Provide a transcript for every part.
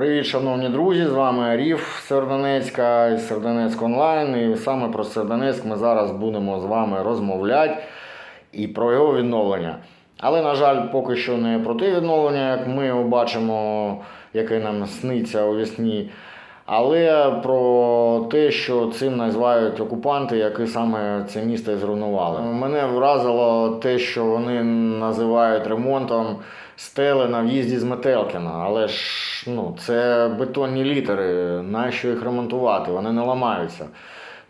Привіт, шановні друзі! З вами Аріф Сердонецька і Сердонецьк онлайн. І саме про Сердонецьк ми зараз будемо з вами розмовляти і про його відновлення. Але, на жаль, поки що не про те відновлення, як ми його бачимо, яке нам сниться у вісні. Але про те, що цим називають окупанти, які саме це місто зруйнували. Мене вразило те, що вони називають ремонтом стели на в'їзді з Метелкіна. Але ж ну, це бетонні літери. Нащо їх ремонтувати? Вони не ламаються.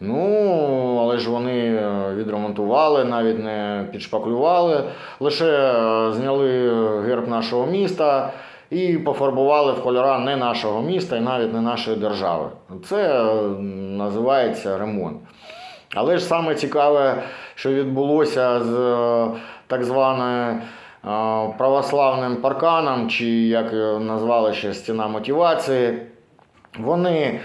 Ну, але ж вони е, відремонтували, навіть не підшпаклювали, лише е, зняли герб нашого міста і пофарбували в кольора не нашого міста і навіть не нашої держави. Це е, називається ремонт. Але ж саме цікаве, що відбулося з так званою православним парканом, чи як назвали ще стіна мотивації. Вони е,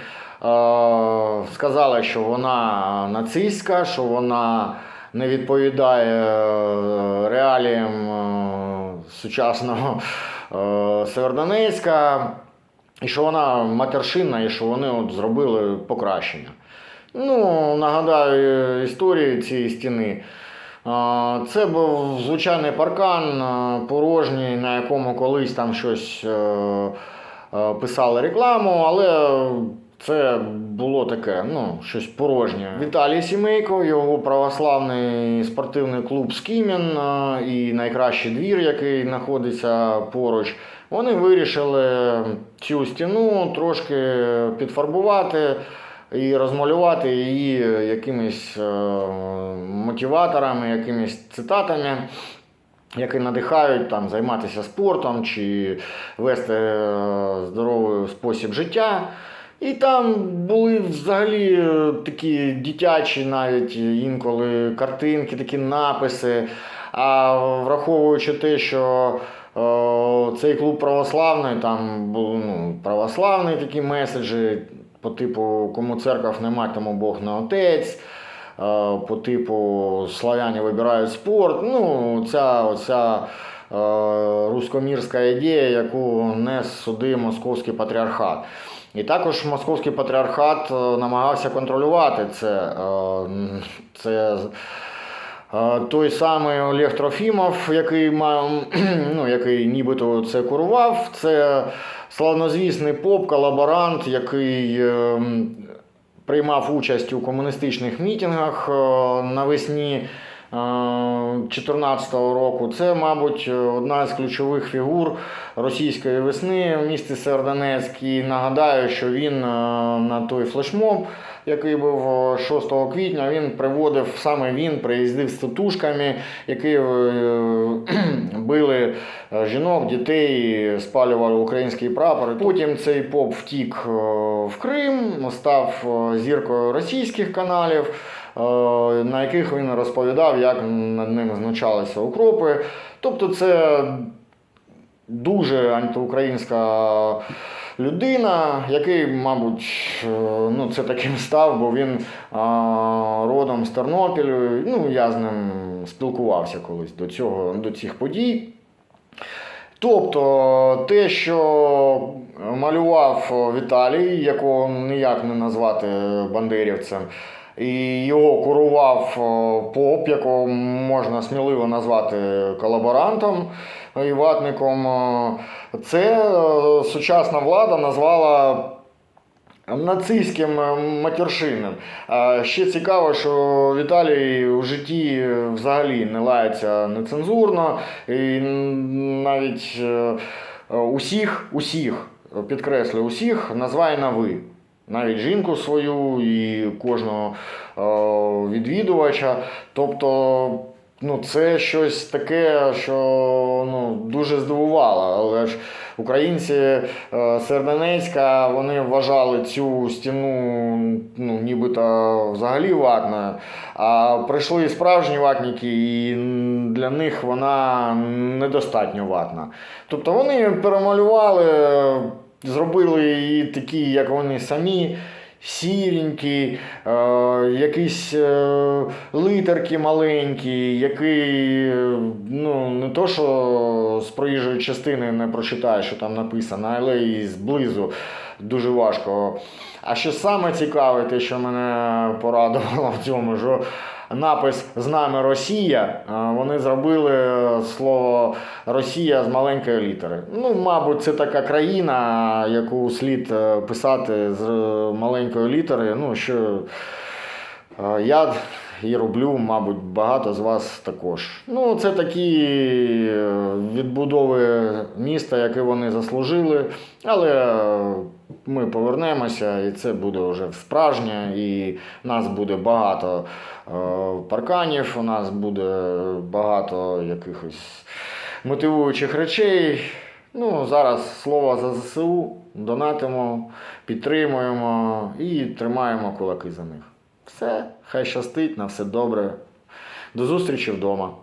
сказали, що вона нацистська, що вона не відповідає е, реаліям е, сучасного е, Севердонецька, і що вона матершинна, і що вони от зробили покращення. Ну, нагадаю історію цієї стіни. Це був звичайний паркан порожній, на якому колись там щось е, е, писали рекламу, але це було таке, ну, щось порожнє. Віталій Сімейко, його православний спортивний клуб Скімін і найкращий двір, який знаходиться поруч. Вони вирішили цю стіну трошки підфарбувати і розмалювати її якимись е, мотиваторами, якимись цитатами, які надихають там, займатися спортом чи вести е, здоровий спосіб життя. І там були взагалі е, такі дитячі навіть інколи картинки, такі написи. А враховуючи те, що е, цей клуб православний, там були ну, православні такі меседжі по типу кому церков нема, тому Бог не отець. е, По типу славяне вибирають спорт. Ну, ця оця е, рускомірська ідея, яку не суди московський патріархат. І також московський патріархат е, намагався контролювати це. е, Це той самий Олег Трофімов, який мав, ну, який нібито це курував. Це славнозвісний поп, колаборант, який е, приймав участь у комуністичних мітингах е, навесні 2014 року. Це, мабуть, одна з ключових фігур російської весни в місті Сердонецьк. І нагадаю, що він е, на той флешмоб, який був е, 6 квітня, він приводив саме він, приїздив з тутушками, які е, били е, жінок, дітей, спалювали український прапор. Потім цей поп втік е, в Крим, став зіркою російських каналів. На яких він розповідав, як над ним знущалися укропи. Тобто це дуже антиукраїнська людина, який, мабуть, е, ну, це таким став, бо він а, родом з Тернопілю. Ну, я з ним спілкувався колись до, цього, до цих подій. Тобто те, що малював Віталій, якого ніяк не назвати бандерівцем, і його курував поп, якого можна сміливо назвати колаборантом і ватником, це е, сучасна влада назвала нацистським е, матершинним. А Ще цікаво, що Віталій у житті взагалі не лається нецензурно, і навіть е, усіх, усіх, підкреслю, усіх називає на ви. Навіть жінку свою і кожного е, відвідувача. Тобто, ну, це щось таке, що ну, дуже здивувало. Але ж українці е, Сердонецька вони вважали цю стіну ну, нібито взагалі ватною. А прийшли справжні ватники, і для них вона недостатньо ватна. Тобто вони перемалювали, зробили її такі, як вони самі. сіренький, е, якісь е, литерки маленькі, який е, ну, не то, що з проїжджої частини не прочитаєш, що там написано, але і зблизу дуже важко. А що саме цікаве, те, що мене порадувало в цьому, що напис з нами Росія, вони зробили слово Росія з маленької літери. Ну, мабуть, це така країна, яку слід е, писати з е, маленької літери. Ну, що е, я і роблю, мабуть, багато з вас також. Ну, це такі е, відбудови міста, які вони заслужили. Але е, ми повернемося, і це буде вже справжнє, і нас буде багато е, парканів, у нас буде багато якихось мотивуючих речей. Ну, зараз слово за ЗСУ, донатимо, підтримуємо і тримаємо кулаки за них. Все, хай щастить, на все добре. До зустрічі вдома.